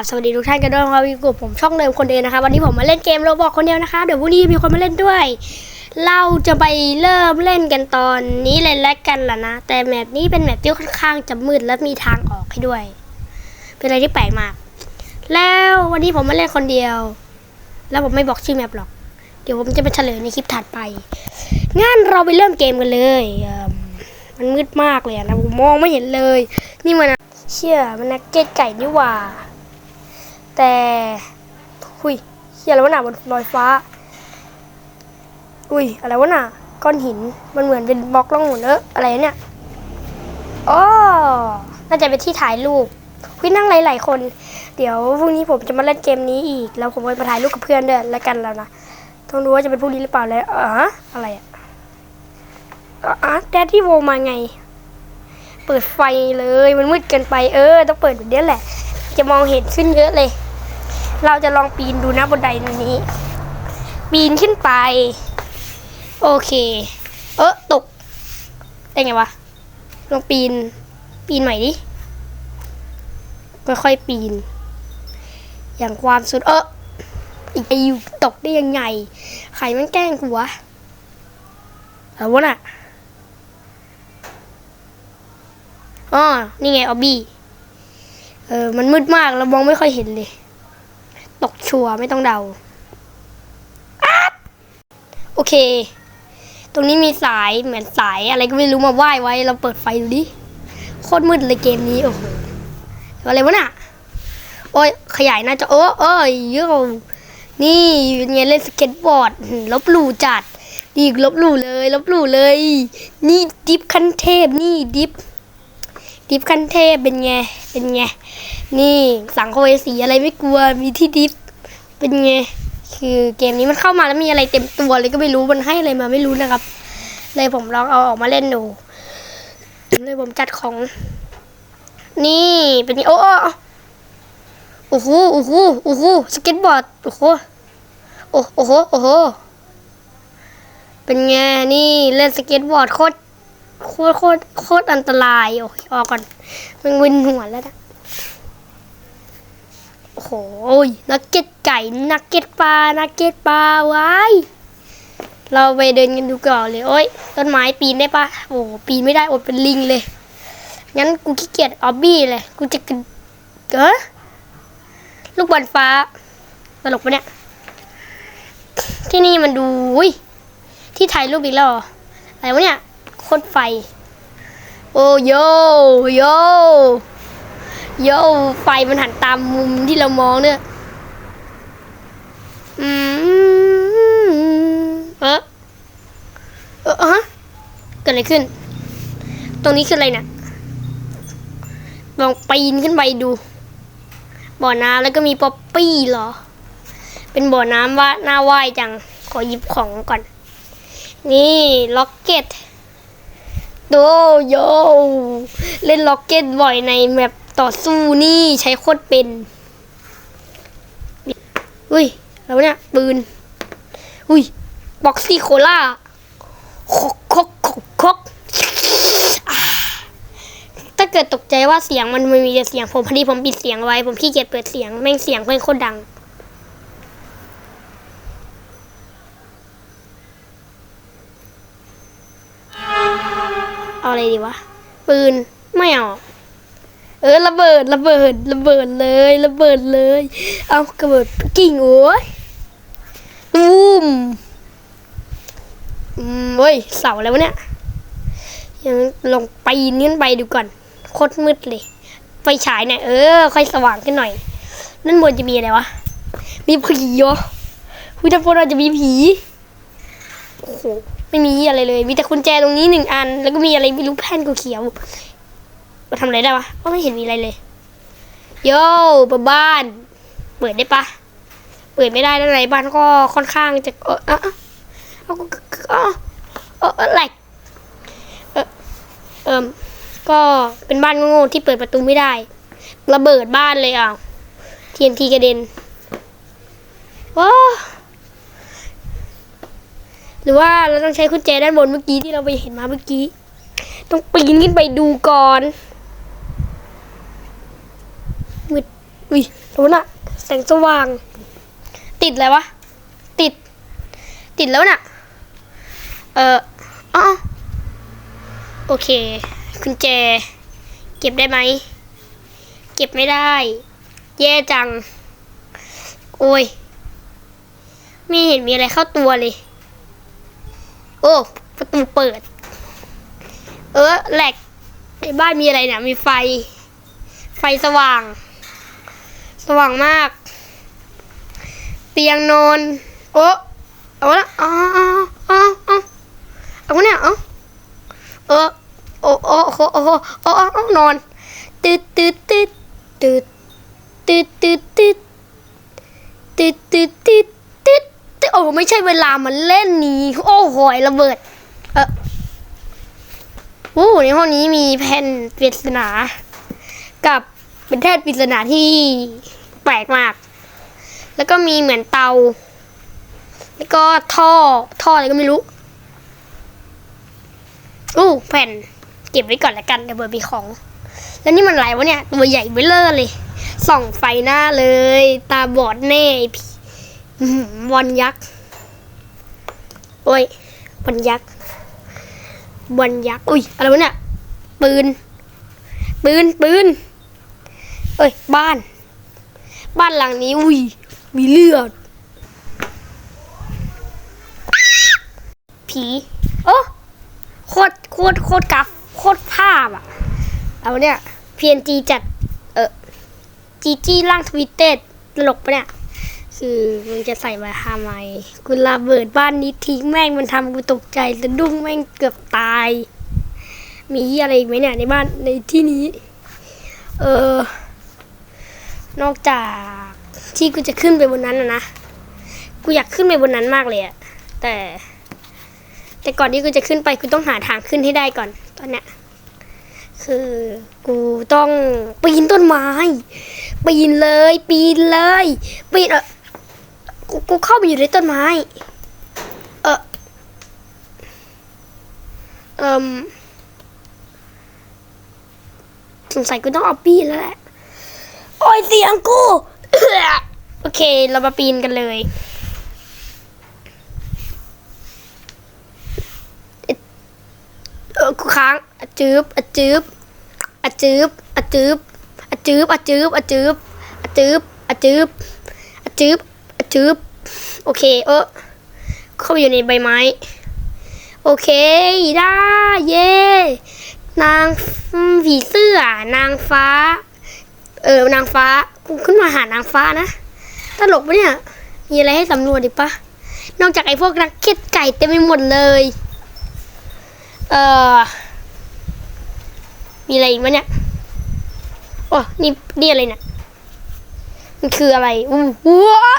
บสวัสดีทุกท่านกันด้วยครับอยู่กับผมช่องเดิมคนเดิมนะคะวันนี้ผมมาเล่นเกมโรบอกคนเดียวนะคะเดี๋ยวพรุ่งนี้มีคนมาเล่นด้วย เราจะไปเริ่มเล่นกันตอนนี้เลยแล้วกันล่ะนะ แต่แมปนี้เป็นแมปที่ค่อนข้างจะมืดและมีทางออกให้ด้วย เป็นอะไรที่แปลกมาก แล้ววันนี้ผมมาเล่นคนเดียว แล้วผมไม่บอกชื่อแมปหรอก เดี๋ยวผมจะไปเฉลยในคลิปถัดไปงั้นเราไปเริ่มเกมกันเลยมันมืดมากเลยนะผมมองไม่เห็นเลย นี่มันเชื่อมันนักเก็ตไก่นี่หว่า แต่หุยเชื่อแล้ววะน่ะบนลอยฟ้า อุ้ยอะไรวะหน่ะก้อนหินมันเหมือนเป็นบล็อกล่องหนเอออะไรเนี่ยอ๋อน่าจะเป็นที่ถ่ายรูปคุยนั่งหลายๆคน เดี๋ยวพรุ่งนี้ผมจะมาเล่นเกมนี้อีก แล้วผมไปมาถ่ายรูปกับเพื่อนด้วยแล้วกันแล้วนะต้องดูว่าจะเป็นพรุ่งนี้หรือเปล่าแล้วอ๋ออะไรอะอ๋อแดดที่โวมาไง เปิดไฟเลยมันมืดเกินไปเออ ต้องเปิดแบบนี้แหละ จะมองเห็นขึ้นเยอะเลย เราจะลองปีนดูนะบนไดนี้ ปีนขึ้นไป โอเค เออตก ได้ไงวะ ลองปีน ปีนใหม่ดิ ค่อยๆปีน อย่างความสุด เอออีกไออยู่ตกได้ยังไง ใครมันแกล้งกูวะเอาวะน่ะอ๋อนี่ไงออบบี้ เออ มันมืดมากเรามองไม่ค่อยเห็นเลย ตกชัวร์ไม่ต้องเดา โอเค ตรงนี้มีสายเหมือนสายอะไรก็ไม่รู้มาว่ายไว้ เราเปิดไฟดูดิ โคตรมืดเลยเกมนี้ โอ้โห อะไรวะน่ะ โอ้ยขยายหน่าจะโอ้เอ้ยเยอะนี่เป็นี่ยเล่นสเก็ตบอร์ดลบหลู่จัดนี่ลบหลู่เลย ลบหลู่เลย นี่ดิฟขั้นเทพนี่ดิฟดิฟขั้นเทพเป็นไง เป็นไง นี่สังคเวสีอะไรไม่กลัวมีที่ดิฟเป็นไงคือเกมนี้มันเข้ามาแล้วมีอะไรเต็มตัวเลยก็ไม่รู้มันให้อะไรมาไม่รู้นะครับ เลยผมลองเอาออกมาเล่นดูเลยผมจัดของ นี่เป็นโอ้โอ้โหโอ้โหโอ้โหสเก็ตบอร์ดโอ้โหโอ้โอ้โหโอ้โหเป็นไงนี่เล่นสเก็ตบอร์ดโคตรโคตรโคตรโคตรอันตรายโอ้ยออกก่อนมันวินหัวแล้วนะ โอ้โหนักเก็ตไก่นักเก็ตปลานักเก็ตปลาไว้ เราไปเดินกันดูก่อนเลยโอ้ยต้นไม้ปีนได้ปะโอ้โหปีนไม่ได้อดเป็นลิงเลย งั้นกูขี้เกียจออบบี้เลย กูจะกระเออลูกบอลฟ้าตลกปะเนี่ย ที่นี่มันดูอุ้ยที่ถ่ายรูปอีกแล้วเหรออะไรวะเนี่ยโคตรไฟ โอ้โยโย โยไฟมันหันตามมุมที่เรามองเนี่ยอืมเออเออฮะเกิดอะไรขึ้น ตรงนี้คืออะไรเนี่ยลองปีนขึ้นไปดู บ่อน้ำแล้วก็มีป๊อปปี้เหรอ เป็นบ่อน้ำว่าน่าว่ายจัง ขอหยิบของก่อน นี่ล็อกเก็ตโดโย เล่นล็อกเก็ตบ่อยในแมป ต่อสู้นี่ใช้โคตรเป็นอุ้ยแล้วเนี่ยปืน อุ้ยบ็อกซี่โคล่าคกคกคกคกถ้าเกิดตกใจว่าเสียงมันไม่มีแต่เสียงผมพอดีผมปิดเสียงไว้ ผมขี้เกียจเปิดเสียงแม่งเสียงเป็นโคตรดังเอาอะไรดีวะ ปืนไม่เอา เออระเบิดระเบิดระเบิดเลยระเบิดเลย เอากระเบิดกิ่งโอ้ยตูมอืมเว้ยเสาอะไรวเนี่ยยังลงไปนิ้นไปดูก่อนโคตรมืดเลย ไฟฉายเนี่ยเออ ค่อยสว่างขึ้นหน่อย นั่นบนจะมีอะไรวะ มีผีเหรอคุยทัพนเราจะมีผีโอ้โหไม่มีอะไรเลย มีแต่กุญแจตรงนี้หนึ่งอัน แล้วก็มีอะไรไม่รู้แผ่นเขียว มาทำอะไรได้วะก็ไม่เห็นมีอะไรเลย โย่เปิดบ้าน เปิดได้ปะเปิดไม่ได้ด้านในบ้านก็ค่อนข้างจะเออเออเออเออเออเออเออเอก็เป็นบ้านโง่ที่เปิดประตูไม่ได้ ระเบิดบ้านเลยอะ TNT กระเด็นว้าหรือว่าเราต้องใช้กุญแจด้านบนเมื่อกี้ที่เราไปเห็นมาเมื่อกี้ ต้องปีนขึ้นไปดูก่อนมืด อุ้ยดูน่ะ แสงสว่าง ติดอะไรวะ ติด ติดแล้วน่ะ เอออ๋อโอเค คุณแจ เก็บได้ไหม เก็บไม่ได้ แย่จัง โอ้ย ไม่เห็นมีอะไรเข้าตัวเลย โอ้ประตูเปิด เออแหลกในบ้านมีอะไรเนี่ยมีไฟ ไฟสว่าง สว่างมาก เตียงนอนโอ้เอาละอ๋อาเอาเอเอาเนี่ยเอาเออโอ้โอ้โอ้โอ้โอ้โอ้นอนตืดตืดตืดตืดตืดตืดตืดตืดตืดตืดตืดตืดโอ้ไม่ใช่เวลามันเล่นนี้โอ้โหยระเบิด เออโอ้ในห้องนี้มีแผ่นปริศนา กับเป็นแท่นปริศนาที่ ปลกมาก แล้วก็มีเหมือนเตา แล้วก็ท่อ ท่ออะไรก็ไม่รู้อู้แผ่น เก็บไว้ก่อนละกันเดี๋ยวเบอร์มีของ แล้วนี่มันอะไรวะเนี่ย ตัวใหญ่เบ้อเลอร์เลย ส่องไฟหน้าเลย ตาบอดแน่ไอพี่อื้อหือวันยักษ์ โอ้ยวันยักษ์วันยักษ์ อุ้ย อะไรวะเนี่ย ปืน ปืน ปืน เอ้ย บ้าน บ้านหลังนี้อุ้ยมีเลือด ผีโอ้โคตรโคตรโคตรกราฟโคตรภาพอะเอาเนี่ย PNG จัด เออจีจี้ร่างทวิตเต็ดตลกปะเนี่ย คือมึงจะใส่มาทำไมกูระเบิดบ้านนี้ทิ้งแม่งมันทำกูตกใจสะดุ้งแม่งเกือบตาย มีอะไรอีกไหมเนี่ยในบ้านในที่นี้ เออ นอกจากที่กูจะขึ้นไปบนนั้นนะนะกูอยากขึ้นไปบนนั้นมากเลยอะแต่ แต่ก่อนที่กูจะขึ้นไปกูต้องหาทางขึ้นให้ได้ก่อนตอนเนี้ยคือกูต้องปีนต้นไม้ปีนเลย ปีนเลยปีนเออกูกูเข้าไปอยู่ในต้นไม้ เออเอิมสงสัยกูต้องเอาปีนแล้วแหละ โอ้ยเสียงกู โอเค เรามาปีนกันเลยเออกูค้างอจืบอจืบอจืบอจืบอจืบอจืบอจืบอจืบอจืบอจืบอจืบโอเค เออเข้าอยู่ในใบไม้ โอเคได้เย่นางผีเสื้อนางฟ้า เออนางฟ้ากูขึ้นมาหานางฟ้านะตลกปะเนี่ยมีอะไรให้สำรวจอีกปะนอกจากไอ้พวกนักเก็ตไก่เต็มไปหมดเลย เออมีอะไรอีกมั้ยเนี่ยโอ้นี่นี่อะไรเนี่ยมันคืออะไรอู้ว้า